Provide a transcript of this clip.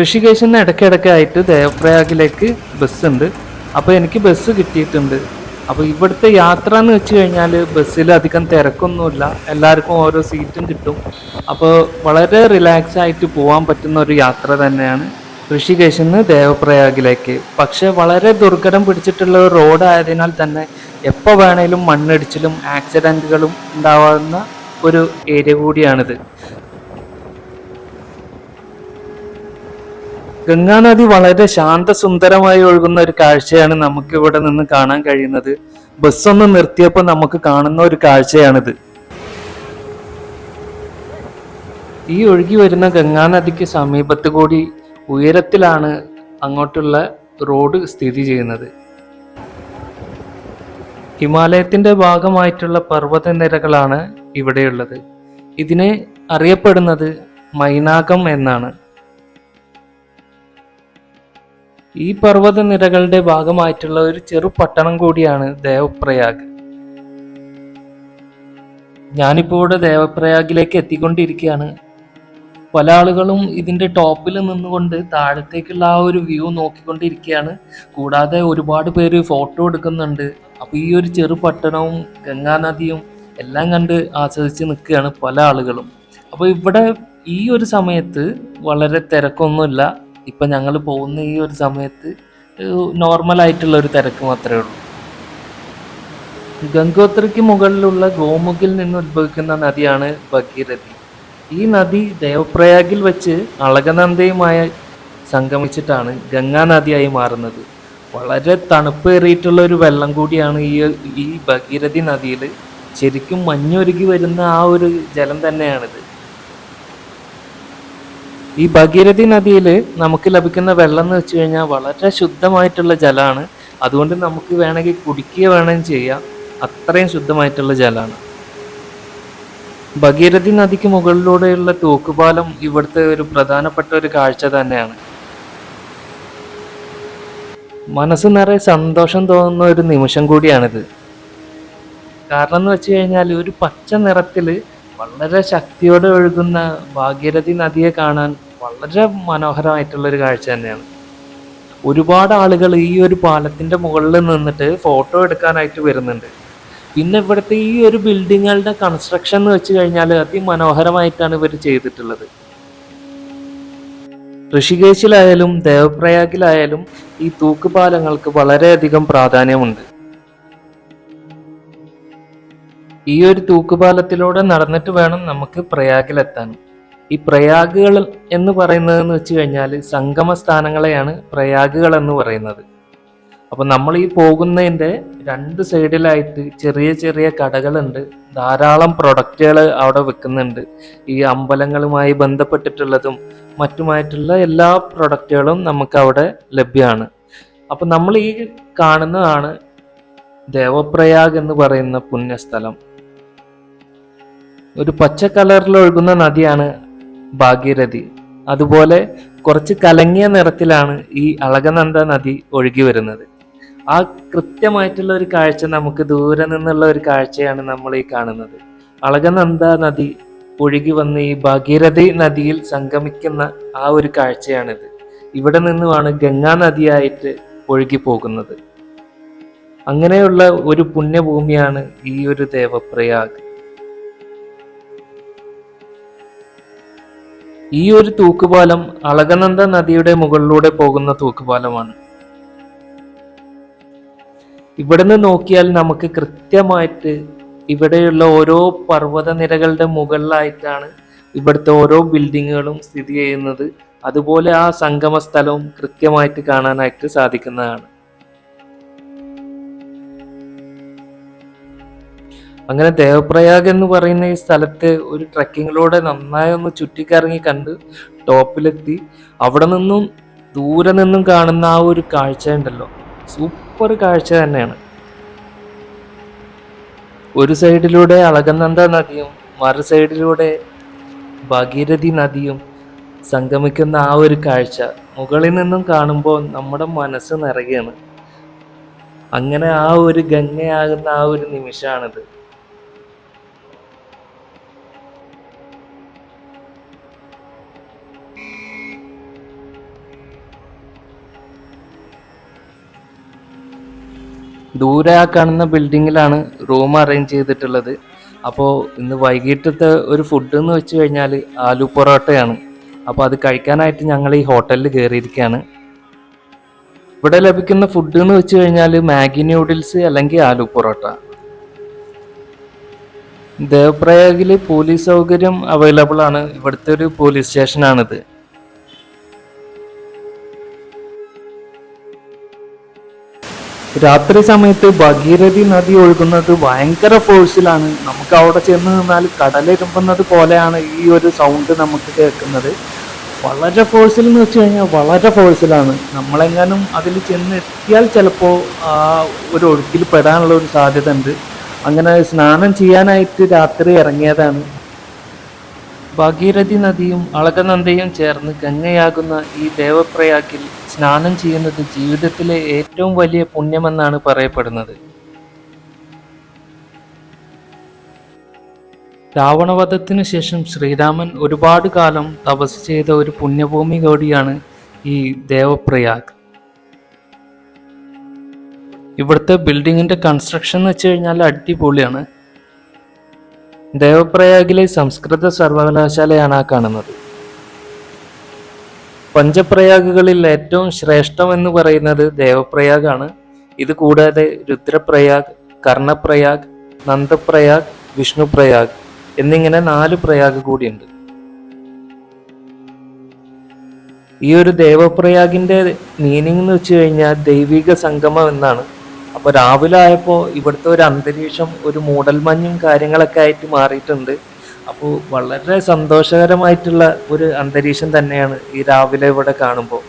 ഋഷികേശിൽ നിന്ന് ഇടയ്ക്കിടയ്ക്കായിട്ട് ദേവപ്രയാഗിലേക്ക് ഉണ്ട് അപ്പോൾ എനിക്ക് ബസ് കിട്ടിയിട്ടുണ്ട്. അപ്പോൾ ഇവിടുത്തെ യാത്ര എന്ന് വെച്ച് കഴിഞ്ഞാൽ ബസ്സിൽ അധികം തിരക്കൊന്നുമില്ല. എല്ലാവർക്കും ഓരോ സീറ്റും കിട്ടും. അപ്പോൾ വളരെ റിലാക്സ് ആയിട്ട് പോകാൻ പറ്റുന്ന ഒരു യാത്ര തന്നെയാണ് ഋഷികേശിൽ നിന്ന് ദേവപ്രയാഗിലേക്ക്. പക്ഷേ വളരെ ദുർഘടം പിടിച്ചിട്ടുള്ള റോഡ് ആയതിനാൽ തന്നെ എപ്പോൾ വേണേലും മണ്ണിടിച്ചിലും ആക്സിഡന്റുകളും ഉണ്ടാവുന്ന ഒരു ഏരിയ കൂടിയാണിത്. ഗംഗാനദി വളരെ ശാന്തസുന്ദരമായി ഒഴുകുന്ന ഒരു കാഴ്ചയാണ് നമുക്ക് ഇവിടെ നിന്ന് കാണാൻ കഴിയുന്നത്. ബസ്സൊന്ന് നിർത്തിയപ്പോൾ നമുക്ക് കാണുന്ന ഒരു കാഴ്ചയാണിത്. ഈ ഒഴുകി വരുന്ന ഗംഗാനദിക്ക് സമീപത്ത് കൂടി ഉയരത്തിലാണ് അങ്ങോട്ടുള്ള റോഡ് സ്ഥിതി ചെയ്യുന്നത്. ഹിമാലയത്തിന്റെ ഭാഗമായിട്ടുള്ള പർവതനിരകളാണ് ഇവിടെയുള്ളത്. ഇതിനെ അറിയപ്പെടുന്നത് മൈനാകം എന്നാണ്. ഈ പർവതനിരകളുടെ ഭാഗമായിട്ടുള്ള ഒരു ചെറു പട്ടണം കൂടിയാണ് ദേവപ്രയാഗ്. ഞാനിപ്പോൾ ഇവിടെ ദേവപ്രയാഗിലേക്ക് എത്തിക്കൊണ്ടിരിക്കുകയാണ്. പല ആളുകളും ഇതിന്റെ ടോപ്പിൽ നിന്നുകൊണ്ട് താഴത്തേക്കുള്ള ആ ഒരു വ്യൂ നോക്കിക്കൊണ്ടിരിക്കുകയാണ്. കൂടാതെ ഒരുപാട് പേര് ഫോട്ടോ എടുക്കുന്നുണ്ട്. അപ്പോൾ ഈ ഒരു ചെറു പട്ടണവും ഗംഗാനദിയും എല്ലാം കണ്ട് ആസ്വദിച്ച് നിൽക്കുകയാണ് പല ആളുകളും. അപ്പോൾ ഇവിടെ ഈ ഒരു സമയത്ത് വളരെ തിരക്കൊന്നുമില്ല. ഇപ്പം ഞങ്ങൾ പോകുന്ന ഈ ഒരു സമയത്ത് നോർമൽ ആയിട്ടുള്ള ഒരു തിരക്ക് മാത്രമേ ഉള്ളൂ. ഗംഗോത്രിക്ക് മുകളിലുള്ള ഗോമുഖിൽ നിന്ന് ഉത്ഭവിക്കുന്ന നദിയാണ് ഭഗീരഥി. ഈ നദി ദേവപ്രയാഗിൽ വെച്ച് അളകനന്ദയുമായി സംഗമിച്ചിട്ടാണ് ഗംഗാ നദിയായി മാറുന്നത്. വളരെ തണുപ്പേറിയിട്ടുള്ള ഒരു വെള്ളം കൂടിയാണ് ഈ ഈ ഭഗീരഥി നദിയിൽ ശരിക്കും മഞ്ഞൊരുകി വരുന്ന ആ ഒരു ജലം തന്നെയാണിത്. ഈ ഭഗീരഥി നദിയിൽ നമുക്ക് ലഭിക്കുന്ന വെള്ളം എന്ന് വെച്ച് കഴിഞ്ഞാൽ വളരെ ശുദ്ധമായിട്ടുള്ള ജലമാണ്. അതുകൊണ്ട് നമുക്ക് വേണമെങ്കിൽ കുടിക്കുക വേണമെങ്കിൽ ചെയ്യാം. അത്രയും ശുദ്ധമായിട്ടുള്ള ജലമാണ്. ഭഗീരഥി നദിക്ക് മുകളിലൂടെയുള്ള തൂക്കുപാലം ഇവിടുത്തെ ഒരു പ്രധാനപ്പെട്ട ഒരു കാഴ്ച തന്നെയാണ്. മനസ്സ് നിറയെ സന്തോഷം തോന്നുന്ന ഒരു നിമിഷം കൂടിയാണിത്. കാരണം എന്ന് വെച്ച് കഴിഞ്ഞാൽ ഒരു പച്ച നിറത്തിൽ വളരെ ശക്തിയോടെ ഒഴുകുന്ന ഭാഗീരഥി നദിയെ കാണാൻ വളരെ മനോഹരമായിട്ടുള്ളൊരു കാഴ്ച തന്നെയാണ്. ഒരുപാട് ആളുകൾ ഈ ഒരു പാലത്തിന്റെ മുകളിൽ നിന്നിട്ട് ഫോട്ടോ എടുക്കാനായിട്ട് വരുന്നുണ്ട്. പിന്നെ ഇവിടുത്തെ ഈ ഒരു ബിൽഡിങ്ങുകളുടെ കൺസ്ട്രക്ഷൻ എന്ന് വെച്ച് കഴിഞ്ഞാൽ അതിമനോഹരമായിട്ടാണ് ഇവർ ചെയ്തിട്ടുള്ളത്. ഋഷികേശിലായാലും ദേവപ്രയാഗിലായാലും ഈ തൂക്കുപാലങ്ങൾക്ക് വളരെയധികം പ്രാധാന്യമുണ്ട്. ഈ ഒരു തൂക്കുപാലത്തിലൂടെ നടന്നിട്ട് വേണം നമുക്ക് പ്രയാഗിലെത്താൻ. ഈ പ്രയാഗുകൾ എന്ന് പറയുന്നത് എന്ന് വെച്ച് കഴിഞ്ഞാൽ സംഗമ സ്ഥാനങ്ങളെയാണ് പ്രയാഗുകൾ എന്ന് പറയുന്നത്. അപ്പൊ നമ്മൾ ഈ പോകുന്നതിന്റെ രണ്ട് സൈഡിലായിട്ട് ചെറിയ ചെറിയ കടകളുണ്ട്. ധാരാളം പ്രൊഡക്റ്റുകൾ അവിടെ വെക്കുന്നുണ്ട് ഈ അമ്പലങ്ങളുമായി ബന്ധപ്പെട്ടിട്ടുള്ളതും മറ്റുമായിട്ടുള്ള എല്ലാ പ്രൊഡക്റ്റുകളും നമുക്ക് അവിടെ ലഭ്യമാണ്. അപ്പൊ നമ്മൾ ഈ കാണുന്നതാണ് ദേവപ്രയാഗ് എന്ന് പറയുന്ന പുണ്യസ്ഥലം. ഒരു പച്ച കളറിൽ ഒഴുകുന്ന നദിയാണ് ഭാഗീരഥി. അതുപോലെ കുറച്ച് കലങ്ങിയ നിറത്തിലാണ് ഈ അളകനന്ദ നദി ഒഴുകി വരുന്നത്. ആ കൃത്യമായിട്ടുള്ള ഒരു കാഴ്ച നമുക്ക് ദൂരെ നിന്നുള്ള ഒരു കാഴ്ചയാണ് നമ്മൾ ഈ കാണുന്നത്. അളകനന്ദ നദി ഒഴുകി വന്ന് ഈ ഭാഗീരഥി നദിയിൽ സംഗമിക്കുന്ന ആ ഒരു കാഴ്ചയാണിത്. ഇവിടെ നിന്നുമാണ് ഗംഗാ നദിയായിട്ട് ഒഴുകി പോകുന്നത്. അങ്ങനെയുള്ള ഒരു പുണ്യഭൂമിയാണ് ഈ ഒരു ദേവപ്രയാഗ്. ഈ ഒരു തൂക്കുപാലം അളകനന്ദ നദിയുടെ മുകളിലൂടെ പോകുന്ന തൂക്കുപാലമാണ്. ഇവിടുന്ന് നോക്കിയാൽ നമുക്ക് കൃത്യമായിട്ട് ഇവിടെയുള്ള ഓരോ പർവതനിരകളുടെ മുകളിലായിട്ടാണ് ഇവിടുത്തെ ഓരോ ബിൽഡിങ്ങുകളും സ്ഥിതി ചെയ്യുന്നത്. അതുപോലെ ആ സംഗമ സ്ഥലവും കൃത്യമായിട്ട് കാണാനായിട്ട് സാധിക്കുന്നതാണ്. അങ്ങനെ ദേവപ്രയാഗ് എന്ന് പറയുന്ന ഈ സ്ഥലത്തെ ഒരു ട്രക്കിങ്ങിലൂടെ നന്നായി ഒന്ന് ചുറ്റിക്കറങ്ങി കണ്ട് ടോപ്പിലെത്തി. അവിടെ നിന്നും ദൂരെ നിന്നും കാണുന്ന ആ ഒരു കാഴ്ച ഉണ്ടല്ലോ. സൂപ്പർ കാഴ്ച തന്നെയാണ്. ഒരു സൈഡിലൂടെ അളകനന്ദ നദിയും മറു സൈഡിലൂടെ ഭഗീരഥി നദിയും സംഗമിക്കുന്ന ആ ഒരു കാഴ്ച മുകളിൽ നിന്നും കാണുമ്പോൾ നമ്മുടെ മനസ്സ് നിറയാണ് അങ്ങനെ ആ ഒരു ഗംഗയാകുന്ന ആ ഒരു നിമിഷമാണിത്. ദൂരെ ആ കാണുന്ന ബിൽഡിങ്ങിലാണ് റൂം അറേഞ്ച് ചെയ്തിട്ടുള്ളത്. അപ്പോൾ ഇന്ന് വൈകിട്ടത്തെ ഒരു ഫുഡ് എന്ന് വെച്ച് കഴിഞ്ഞാൽ ആലു പൊറോട്ടയാണ്. അപ്പോൾ അത് കഴിക്കാനായിട്ട് ഞങ്ങൾ ഈ ഹോട്ടലിൽ കയറിയിരിക്കുകയാണ് ഇവിടെ ലഭിക്കുന്ന ഫുഡ് എന്ന് വെച്ച് കഴിഞ്ഞാൽ മാഗി ന്യൂഡിൽസ് അല്ലെങ്കിൽ ആലു പൊറോട്ട. ദേവപ്രയാഗിൽ പോലീസ് സൗകര്യം അവൈലബിൾ ആണ്. ഇവിടുത്തെ ഒരു പോലീസ് സ്റ്റേഷനാണിത്. രാത്രി സമയത്ത് ഭഗീരഥി നദി ഒഴുകുന്നത് ഭയങ്കര ഫോഴ്സിലാണ് നമുക്ക് അവിടെ ചെന്ന് നിന്നാൽ കടലിരുമ്പുന്നത് പോലെയാണ് ഈ ഒരു സൗണ്ട് നമുക്ക് കേൾക്കുന്നത്. വളരെ ഫോഴ്സിൽ എന്ന് വെച്ച് കഴിഞ്ഞാൽ വളരെ ഫോഴ്സിലാണ് നമ്മളെങ്ങാനും അതിൽ ചെന്ന് എത്തിയാൽ ചിലപ്പോൾ ആ ഒരു ഒഴുക്കിൽ പെടാനുള്ള ഒരു സാധ്യത ഉണ്ട്. അങ്ങനെ സ്നാനം ചെയ്യാനായിട്ട് രാത്രി ഇറങ്ങിയതാണ്. ഭാഗീരഥി നദിയും അളകനന്ദയും ചേർന്ന് ഗംഗയാകുന്ന ഈ ദേവപ്രയാഗിൽ സ്നാനം ചെയ്യുന്നത് ജീവിതത്തിലെ ഏറ്റവും വലിയ പുണ്യമെന്നാണ് പറയപ്പെടുന്നത്. രാവണവധത്തിനു ശേഷം ശ്രീരാമൻ ഒരുപാട് കാലം തപസ് ചെയ്ത ഒരു പുണ്യഭൂമി കൂടിയാണ് ഈ ദേവപ്രയാഗ്. ഇവിടുത്തെ ബിൽഡിങ്ങിന്റെ കൺസ്ട്രക്ഷൻ എന്ന് വെച്ച് കഴിഞ്ഞാൽ അടിപൊളിയാണ്. ദേവപ്രയാഗിലെ സംസ്കൃത സർവകലാശാലയാണ് ആ കാണുന്നത്. പഞ്ചപ്രയാഗുകളിൽ ഏറ്റവും ശ്രേഷ്ഠം എന്ന് പറയുന്നത് ദേവപ്രയാഗാണ്. ഇത് കൂടാതെ രുദ്രപ്രയാഗ് കർണപ്രയാഗ് നന്ദപ്രയാഗ് വിഷ്ണുപ്രയാഗ് എന്നിങ്ങനെ നാല് പ്രയാഗ് കൂടിയുണ്ട്. ഈ ഒരു ദേവപ്രയാഗിന്റെ മീനിങ് എന്ന് വെച്ച് കഴിഞ്ഞാൽ ദൈവിക സംഗമം എന്നാണ്. അപ്പോൾ രാവിലെ ആയപ്പോൾ ഇവിടുത്തെ ഒരു അന്തരീക്ഷം ഒരു മൂടൽമഞ്ഞും കാര്യങ്ങളൊക്കെ ആയിട്ട് മാറിയിട്ടുണ്ട്. അപ്പോൾ വളരെ സന്തോഷകരമായിട്ടുള്ള ഒരു അന്തരീക്ഷം തന്നെയാണ് ഈ രാവിലെ ഇവിടെ കാണുമ്പോൾ.